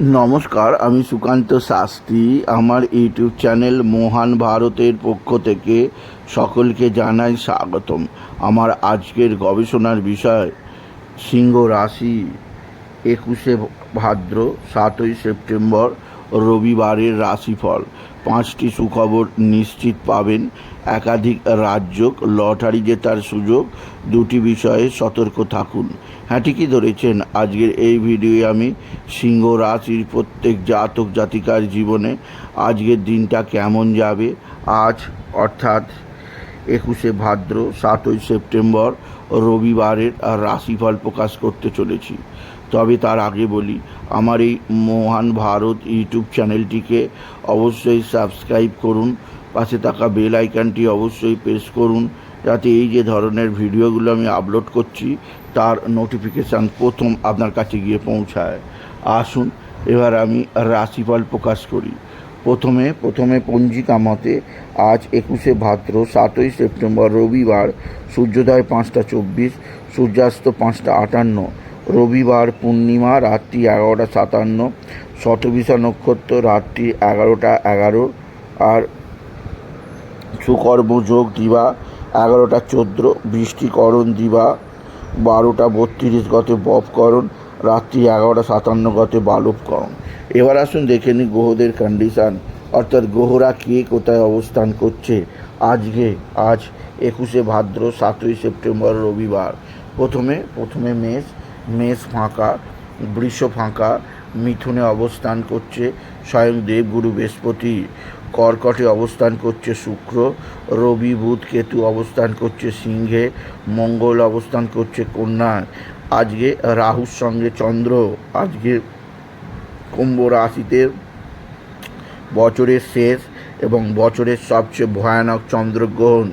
নমস্কার, আমি সুকান্ত শাস্ত্রী। আমার ইউটিউব চ্যানেল মহান ভারতের পক্ষ থেকে সকলকে জানাই স্বাগতম। আমার আজকের গবেষণার বিষয়, সিংহ রাশি একুশে ভাদ্র, সাতই সেপ্টেম্বর। রবিবারের রাশিফল। পাঁচটি সুখবর নিশ্চিত পাবেন। একাধিক রাজ্য লটারি জেতার সুযোগ, দুটি বিষয়ে সতর্ক থাকুন। হ্যাঁ ঠিকই ধরেছেন। আজকের এই ভিডিওয়ে আমি সিংহ রাশির প্রত্যেক জাতক জাতিকার জীবনে আজকের দিনটা কেমন যাবে? আজ, অর্থাৎ একুশে ভাদ্র, সাতই সেপ্টেম্বর, রবিবারের রাশিফল প্রকাশ করতে চলেছি। তবে তার আগে বলি, আমার এই মহান ভারত ইউটিউব চ্যানেলটিকে অবশ্যই সাবস্ক্রাইব করুন, পাশে থাকা বেল আইকনটি অবশ্যই প্রেস করুন, যাতে এই যে ধরনের ভিডিওগুলো আমি আপলোড করছি, তার নোটিফিকেশান প্রথম আপনার কাছে গিয়ে পৌঁছায়। আসুন, এবার আমি রাশিফল প্রকাশ করি। প্রথমে প্রথমে পঞ্জিকা মতে, আজ একুশে ভাদ্র, সাতই সেপ্টেম্বর রবিবার, সূর্যোদয় পাঁচটা চব্বিশ, সূর্যাস্ত পাঁচটা আটান্ন রবিবার পূর্ণিমা, রাত্রি এগারোটা সাতান্ন, শতবিশা নক্ষত্র, রাত্রি এগারোটা এগারো, আর সুকর্ম যোগ দিবা এগারোটা চোদ্দ, বৃষ্টিকরণ দিবা বারোটা বত্রিশ গতে বপকরণ, রাত্রি এগারোটা সাতান্ন গতে বালবকরণ। এবার আসুন দেখে নিই গ্রহদের কন্ডিশান অর্থাৎ গ্রহরা কে কোথায় অবস্থান করছে। আজকে, আজ একুশে ভাদ্র, সাতই সেপ্টেম্বর রবিবার। প্রথমে প্রথমে মেষ মেষ ফাঁকা, বৃষ ফাঁকা, মিথুনে অবস্থান করছে স্বয়ং দেবগুরু বৃহস্পতি, কর্কটে অবস্থান করছে শুক্র, রবি, বুধ, কেতু অবস্থান করছে সিংহে, মঙ্গল অবস্থান করছে কন্যায় আজকে রাহুর সঙ্গে চন্দ্র, আজকে কুম্ভ রাশিতে বছরের শেষ এবং বছরের সবচেয়ে ভয়ানক চন্দ্রগ্রহণ,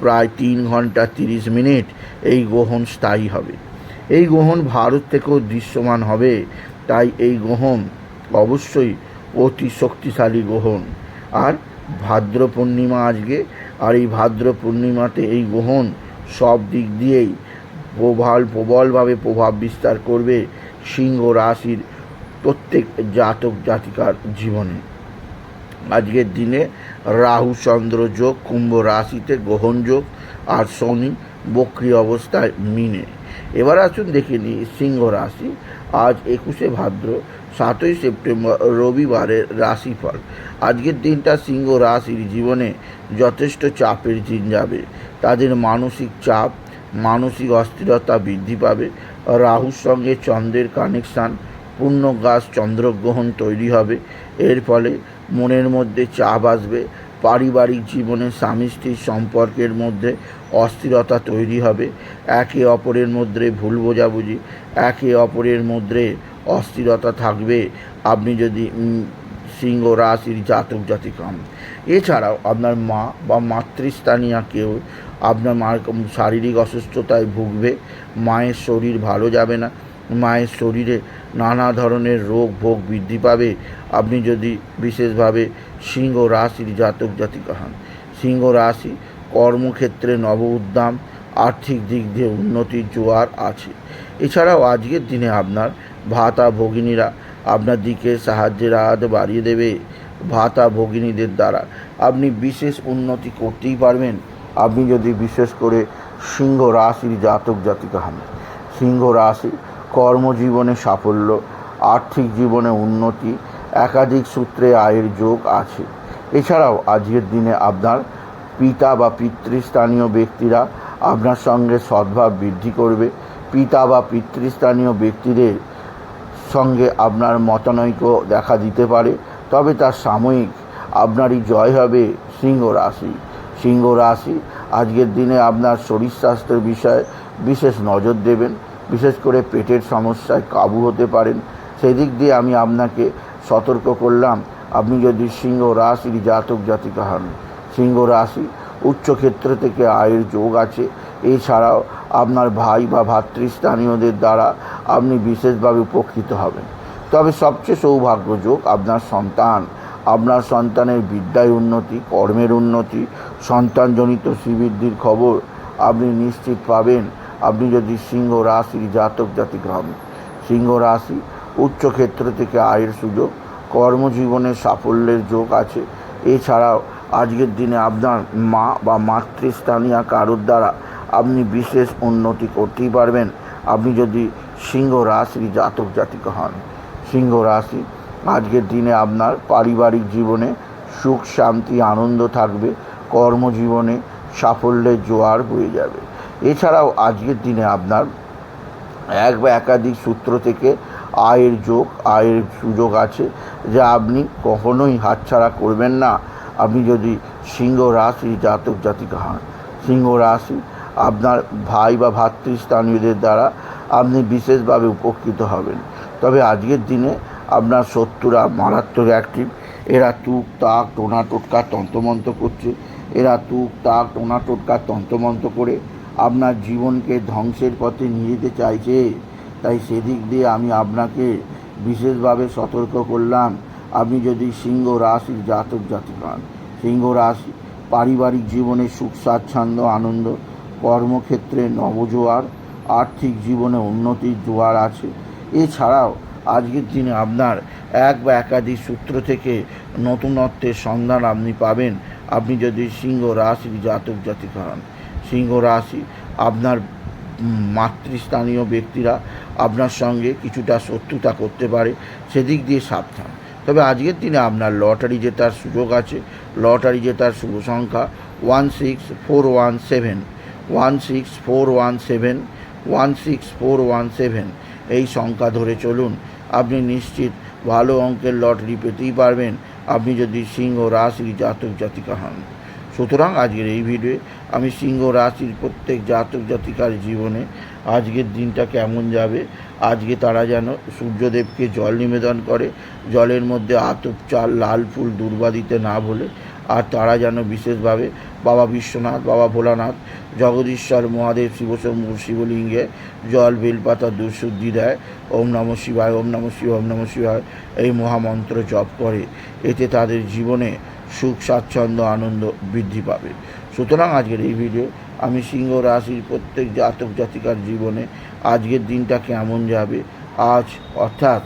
প্রায় তিন ঘণ্টা তিরিশ মিনিট, এই গ্রহণ স্থায়ী হবে। এই গ্রহণ ভারত থেকেও দৃশ্যমান হবে। তাই এই গ্রহণ অবশ্যই অতি শক্তিশালী গ্রহণ। আর ভাদ্র পূর্ণিমা আজকে, আর এই ভাদ্র পূর্ণিমাতে এই গ্রহণ সব দিক দিয়েই প্রবল প্রবলভাবে প্রভাব বিস্তার করবে সিংহ রাশির প্রত্যেক জাতক জাতিকার জীবনে। আজকের দিনে রাহু, চন্দ্র যোগ, কুম্ভ রাশিতে গ্রহণ যোগ আর শনি বক্রি অবস্থায় মিনে। এবার আসুন দেখে নিই সিংহ রাশি। আজ একুশে ভাদ্র, সাতই সেপ্টেম্বর রবিবারের রাশিফল। আজকের দিনটা সিংহ রাশির জীবনে যথেষ্ট চাপের দিন যাবে। তাদের মানসিক চাপ, মানসিক অস্থিরতা বৃদ্ধি পাবে। রাহুর সঙ্গে চন্দ্রের কানেকশান পূর্ণ গাছ চন্দ্রগ্রহণ তৈরি হবে। এর ফলে মনের মধ্যে চাপ আসবে। পারিবারিক জীবনে স্বামী স্ত্রীর সম্পর্কের মধ্যে অস্থিরতা তৈরি হবে। একে অপরের মধ্যে ভুল বোঝাবুঝি, একে অপরের মধ্যে অস্থিরতা থাকবে। আপনি যদি সিংহ রাশির জাতক জাতিকাম এছাড়াও আপনার মা বা মাতৃস্থানীয় কেউ আপনার মার শারীরিক অসুস্থতায় ভুগবে, মায়ের শরীর ভালো যাবে না মায়ের শরীরে নানা ধরনের রোগ, ভোগ বৃদ্ধি পাবে। আপনি যদি বিশেষভাবে সিংহ রাশির জাতক জাতিকা হন, সিংহ রাশি কর্মক্ষেত্রে নব উদ্যম, আর্থিক দিক দিয়ে উন্নতির জোয়ার আছে। এছাড়াও আজকের দিনে আপনার ভাতা ভগিনীরা আপনার দিকে সাহায্যের হাত বাড়িয়ে দেবে। ভাতা ভগিনীদের দ্বারা আপনি বিশেষ উন্নতি করতেই পারবেন। আপনি যদি বিশেষ করে সিংহ রাশির জাতক জাতিকা হন, সিংহ রাশি কর্মজীবনে সাফল্য, আর্থিক জীবনে উন্নতি, একাধিক সূত্রে আয়ের যোগ আছে। এছাড়াও আজকের দিনে আপনার পিতা বা পিতৃস্থানীয় ব্যক্তিরা আপনার সঙ্গে সদ্ভাব বৃদ্ধি করবে। পিতা বা পিতৃস্থানীয় ব্যক্তিদের সঙ্গে আপনার মতানৈক্য দেখা দিতে পারে। তবে তার সাময়িক আপনারই জয় হবে সিংহ রাশি। সিংহ রাশি আজকের দিনে আপনার শরীর স্বাস্থ্যের বিষয়ে বিশেষ নজর দেবেন। বিশেষ করে পেটের সমস্যায় কাবু হতে পারেন। সেদিক দিয়ে আমি আপনাকে সতর্ক করলাম, আপনি যদি সিংহ রাশির জাতক জাতিকা হন, সিংহ রাশি উচ্চক্ষেত্র থেকে আয়ের যোগ আছে। এছাড়াও আপনার ভাই বা ভাতৃস্থানীয়দের দ্বারা আপনি বিশেষভাবে উপকৃত হবেন। তবে সবচেয়ে সৌভাগ্যযোগ আপনার সন্তান। আপনার সন্তানের বিদ্যায় উন্নতি, কর্মের উন্নতি, সন্তানজনিত শ্রীবৃদ্ধির খবর আপনি নিশ্চিত পাবেন। আপনি যদি সিংহ রাশির জাতক জাতিক হন সিংহ রাশি উচ্চক্ষেত্র থেকে আয়ের সুযোগ, কর্মজীবনে সাফল্যের যোগ আছে। এছাড়াও আজকের দিনে আপনার মা বা মাতৃস্থানীয় কারোর দ্বারা আপনি বিশেষ উন্নতি করতেই পারবেন। আপনি যদি সিংহ রাশির জাতক জাতিকা হন, সিংহ রাশি আজকের দিনে আপনার পারিবারিক জীবনে সুখ, শান্তি, আনন্দ থাকবে। কর্মজীবনে সাফল্যের জোয়ার বয়ে যাবে। এছাড়াও আজকের দিনে আপনার এক বা একাধিক সূত্র থেকে আয়ের যোগ, আয়ের সুযোগ আছে যা আপনি কখনোই হাতছাড়া করবেন না। আপনি যদি সিংহ রাশি জাতক জাতিকা হন, সিংহ রাশি আপনার ভাই বা ভাতৃস্থানীয়দের দ্বারা আপনি বিশেষভাবে উপকৃত হবেন। তবে আজকের দিনে আপনার শত্রুরা মারাত্মক অ্যাক্টিভ এরা তুক, তাক, টোনা, টোটকা, তন্ত্রমন্ত্র করছে। এরা তুক, তাক, টোনা, টোটকা, তন্ত্রমন্ত্র করে আপনার জীবনকে ধ্বংসের পথে নিয়ে যেতে চাইছে, তাই সেদিক দিয়ে আমি আপনাকে বিশেষভাবে সতর্ক করলাম। আপনি যদি সিংহ রাশির জাতক জাতি হন, সিংহ রাশি পারিবারিক জীবনে সুখ, স্বাচ্ছন্দ্য, আনন্দ, কর্মক্ষেত্রে নবজোয়ার, আর্থিক জীবনে উন্নতির জোয়ার আছে। এছাড়াও আজকের দিনে আপনার এক বা একাধিক সূত্র থেকে নতুনত্বের সন্ধান আপনি পাবেন। আপনি যদি সিংহ রাশির জাতক জাতিক হন সিংহ রাশি, আপনার মাতৃস্থানীয় ব্যক্তিরা আপনার সঙ্গে কিছুটা শত্রুতা করতে পারে, সেদিক দিয়ে সাবধান। তবে আজকের দিনে আপনার লটারি জেতার সুযোগ আছে। লটারি জেতার শুভ সংখ্যা one six four one seven, one six four one seven, one six four one seven. এই সংখ্যা ধরে চলুন। আপনি নিশ্চিত ভালো অঙ্কের লটারি পেতেই পারবেন। আপনি যদি সিংহ রাশির জাতক জাতিকা হন। সুতরাং আজকের এই ভিডিওয়ে আমি সিংহ রাশির প্রত্যেক জাতক জাতিকার জীবনে আজকের দিনটা কেমন যাবে, আজকে তারা যেন সূর্যদেবকে জল নিবেদন করে, জলের মধ্যে আতপ চাল, লাল ফুল দুর্বা দিতে না বলে আর তারা যেন বিশেষভাবে বাবা বিশ্বনাথ, বাবা ভোলানাথ, জগদীশ্বর, মহাদেব, শিবশম্ভু, শিবলিঙ্গে জল, বেলপাতা দুশুদ্ধি দেয়, ওম নম শিবায়, ওম নম শিব ওম নম শিবায়, এই মহামন্ত্র জপ করে। এতে তাদের জীবনে সুখ, স্বাচ্ছন্দ্য, আনন্দ বৃদ্ধি পাবে। সুতরাং আজকের এই ভিডিও আমি সিংহ রাশির প্রত্যেক জাতক জাতিকার জীবনে আজকের দিনটা কেমন যাবে? আজ অর্থাৎ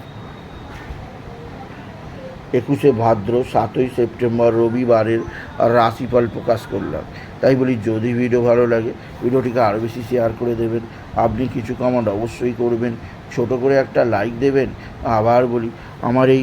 একুশে ভাদ্র, সাতই সেপ্টেম্বর, রবিবারের রাশিফল প্রকাশ করলাম। তাই বলি, যদি ভিডিও ভালো লাগে ভিডিওটিকে আরও বেশি শেয়ার করে দেবেন। আপনি কিছু কমেন্ট অবশ্যই করবেন। ছোট করে একটা লাইক দেবেন। আবার বলি, আমার এই